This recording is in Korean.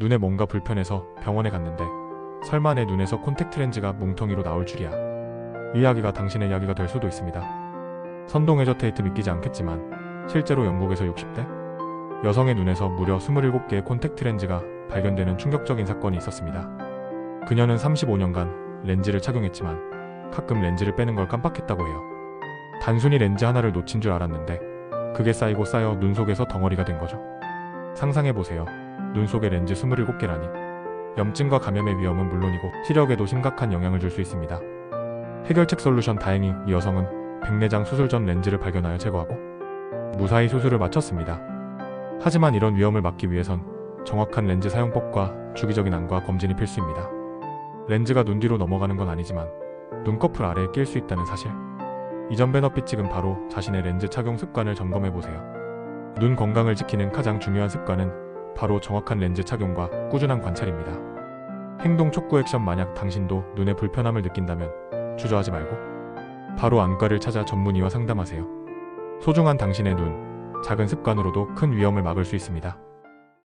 눈에 뭔가 불편해서 병원에 갔는데 설마 내 눈에서 콘택트 렌즈가 뭉텅이로 나올 줄이야. 이 이야기가 당신의 이야기가 될 수도 있습니다. 선동 해저 테이트 믿기지 않겠지만 실제로 영국에서 60대 여성의 눈에서 무려 27개의 콘택트 렌즈가 발견되는 충격적인 사건이 있었습니다. 그녀는 35년간 렌즈를 착용했지만 가끔 렌즈를 빼는 걸 깜빡했다고 해요. 단순히 렌즈 하나를 놓친 줄 알았는데 그게 쌓이고 쌓여 눈 속에서 덩어리가 된 거죠. 상상해보세요. 눈 속에 렌즈 27개라니. 염증과 감염의 위험은 물론이고 시력에도 심각한 영향을 줄 수 있습니다. 해결책 솔루션 다행히 이 여성은 백내장 수술 전 렌즈를 발견하여 제거하고 무사히 수술을 마쳤습니다. 하지만 이런 위험을 막기 위해선 정확한 렌즈 사용법과 주기적인 안과 검진이 필수입니다. 렌즈가 눈 뒤로 넘어가는 건 아니지만 눈꺼풀 아래에 낄 수 있다는 사실. 이전 베너핏 지금 바로 자신의 렌즈 착용 습관을 점검해 보세요. 눈 건강을 지키는 가장 중요한 습관은 바로 정확한 렌즈 착용과 꾸준한 관찰입니다. 행동 촉구 액션 만약 당신도 눈에 불편함을 느낀다면 주저하지 말고 바로 안과를 찾아 전문의와 상담하세요. 소중한 당신의 눈, 작은 습관으로도 큰 위험을 막을 수 있습니다.